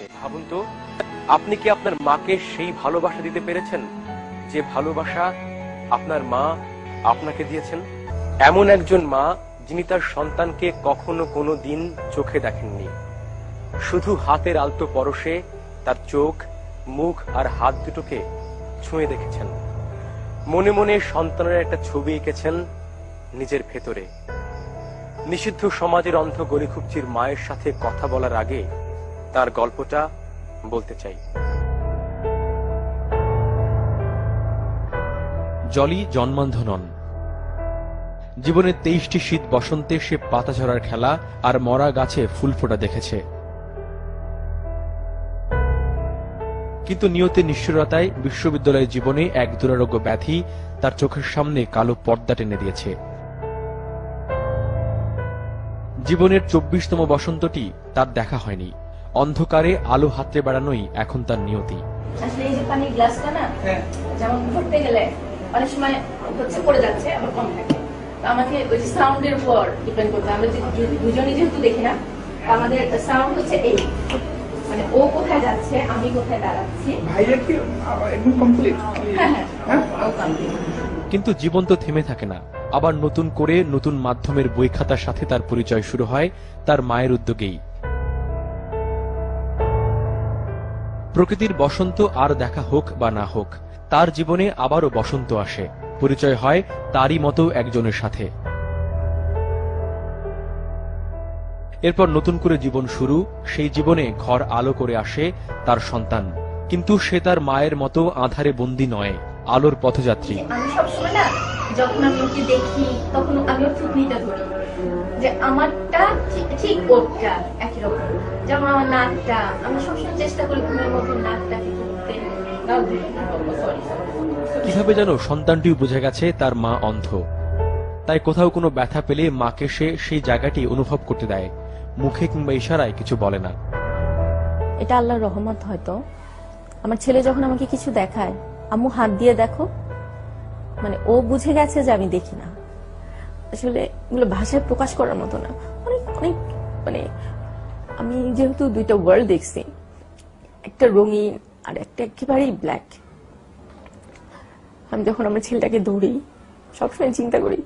হচ্ছে। ভাবুন তো, আপনি কি আপনার মাকে সেই ভালোবাসা দিতে পেরেছেন? যে ভালোবাসা আপনার মা আপনাকে দিয়েছেন? এমন একজন মা যিনি তার সন্তানকে কখনো কোনো দিন চোখে দেখেননি। শুধু হাতের আলতো পরশে তার চোখ, মুখ আর হাত দুটোকে ছুঁয়ে দেখেছেন। মনে মনে সন্তানের একটা ছবি এঁকেছেন নিজের ভেতরে। নিষিদ্ধ সমাজের অন্ধ গরিখুপচির মায়ের সাথে কথা বলার আগে তার গল্পটা বলতে চাই। জলি জন্মান্ধ নন জীবনের তেইশটি শীত বসন্তে সে পাতা ঝরার খেলা আর মরা গাছে ফুল ফোটা দেখেছে। কিন্তু নিয়তের নিষ্ঠুরতায় বিশ্ববিদ্যালয়ের জীবনে এক দুরারোগ্য ব্যাধি তার চোখের সামনে কালো পর্দা টেনে দিয়েছে। জীবনের চব্বিশতম বসন্তটি তার দেখা হয়নি। অন্ধকারে আলো হাতড়ে বেড়ানোই এখন তার নিয়তি। আসলে এই যে পানির গ্লাসটা না যেমন ধরতে গেলে অনেক সময় হচ্ছে পড়ে যাচ্ছে আবার কম থাকে। তো আমাকে ওই যে সাউন্ডের উপর ডিপেন্ড করতে আমরা দুজনই যেহেতু দেখি না আমাদের সাউন্ড হচ্ছে এই। মানে ও কোথায় যাচ্ছে আমি কোথায় দাঁড়াচ্ছি। ভাইয়ের কি একদম কমপ্লিট হ্যাঁ হ্যাঁ। হ্যাঁ? ও complete। কিন্তু জীবন তো থেমে থাকে না। আবার নতুন করে নতুন মাধ্যমের বই খাতার সাথে তার পরিচয় শুরু হয় তার মায়ের উদ্যোগেই। প্রকৃতির বসন্ত আর দেখা হোক বা না হোক, তার জীবনে আবারও বসন্ত আসে। পরিচয় হয় তারই মতো একজনের সাথে। এরপর নতুন করে জীবন শুরু, সেই জীবনে ঘর আলো করে আসে তার সন্তান। কিন্তু সে তার মায়ের মতো আধারে বন্দী নয়। আলোর পথযাত্রী। আমি সবসময় না যখন আমি ওকে দেখি তখন আমি ওর থুতনিটা ধরি। যে আমারটা ঠিক ওরটা একই রকম। যেমন আমার নাকটা আমি সবসময় চেষ্টা করি ঘুমের মধ্যে নাকটাকে ধরতে কীভাবে যেন সন্তানটিও বুঝে গেছে তার মা অন্ধ। তাই কোথাও কোনো ব্যথা পেলে মাকে সে সেই জায়গাটি অনুভব করতে দেয়। মুখে কিংবা ইশারায় কিছু বলে না। এটা আল্লাহর রহমত হয়তো। আমার ছেলে যখন আমাকে কিছু দেখায় আম্মু হাত দিয়ে দেখো। মানে ও বুঝে গেছে যে আমি দেখি না। আসলে এগুলো ভাষায় প্রকাশ করার মতো না। অনেক অনেক মানে আমি যেহেতু দুইটা ওয়ার্ল্ড দেখছি, একটা রঙিন আর একটা একেবারেই ব্ল্যাক আমি যখন আমার ছেলেটাকে ধরি, সবসময় চিন্তা করি,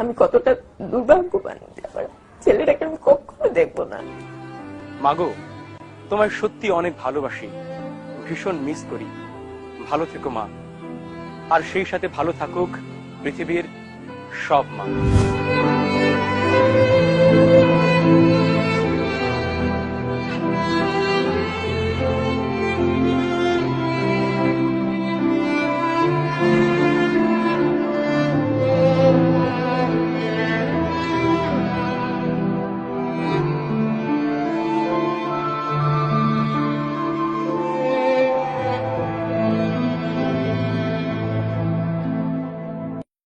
আমি কতটা দুর্ভাগ্যবান ছেলেটাকে আমি কখনো দেখব না। মাগো, তোমায় সত্যি অনেক ভালোবাসি। ভীষণ মিস করি। ভালো থেকো মা। আর সেই সাথে ভালো থাকুক পৃথিবীর সব মা।